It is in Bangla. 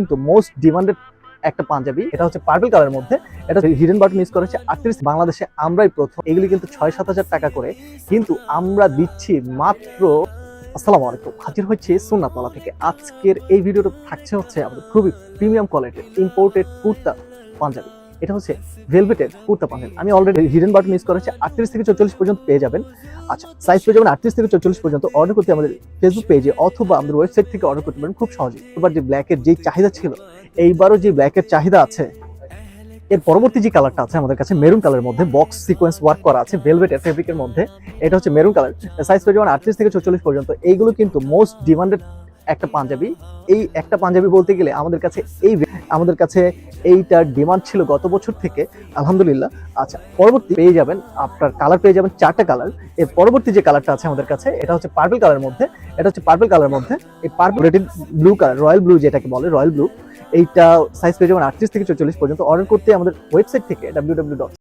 কিন্তু মোস্ট ডিমান্ডেড একটা পাঞ্জাবি, এটা হচ্ছে পার্পল কালারের মধ্যে। এটা হিডেন বাটন ইউজ করেছে আটত্রিশ বাংলাদেশে আমরাই প্রথম। এগুলি কিন্তু ছয় সাত হাজার টাকা করে। কিন্তু আমরা দিচ্ছি মাত্র আসসালামু আলাইকুম। হাজির হচ্ছে সুন্নাতলা থেকে। আজকের এই ভিডিওটা থাকছে হচ্ছে আমাদের খুবই প্রিমিয়াম কোয়ালিটির ইম্পোর্টেড কুর্তা পাঞ্জাবি। এটা হচ্ছে ভেলভেটের কুর্তা পাঞ্জাবি। আমি অলরেডি হিডেন বাটন ইউজ করেছি আটত্রিশ থেকে চল্লিশ পর্যন্ত পেয়ে যাবেন। আচ্ছা সাইজ পেয়ে যাবেন আটত্রিশ থেকে চল্লিশ পর্যন্ত। অর্ডার করতে আমাদের ফেসবুক পেজে অথবা আমাদের ওয়েবসাইট থেকে অর্ডার করতে পারেন খুব সহজেই। এবার যে ব্ল্যাকের যে চাহিদা ছিল, এইবারও যে ব্ল্যাকের চাহিদা আছে, এর পরবর্তী যে কালারটা আছে আমাদের কাছে মেরুন কালারের মধ্যে বক্স সিকোয়েন্স ওয়ার্ক করা আছে ভেলভেটের ফেব্রিকের মধ্যে, এটা হচ্ছে মেরুন কালার সাইজ পেয়ে যাবেন আটত্রিশ থেকে চল্লিশ পর্যন্ত। এইগুলো কিন্তু মোস্ট ডিমান্ডেড একটা পাঞ্জাবি। এই একটা পাঞ্জাবি বলতে গেলে আমাদের কাছে এই আমাদের কাছে এইটার ডিমান্ড ছিল গত বছর থেকে, আলহামদুলিল্লাহ। আচ্ছা পরবর্তী পেয়ে যাবেন, আপনার কালার পেয়ে যাবেন চারটা কালারের পরবর্তী যে কালারটা আছে আমাদের কাছে, এটা হচ্ছে পার্পল কালারের মধ্যে, এটা হচ্ছে পার্পল কালার মধ্যে, এই purple blue colour royal blue যেটাকে বলে রয়্যাল ব্লু এইটা সাইজ পেয়ে যাবেন আটত্রিশ থেকে চল্লিশ পর্যন্ত। অর্ডার করতে আমাদের ওয়েবসাইট থেকে ডাব্লিউ ডাব্লিউ ডট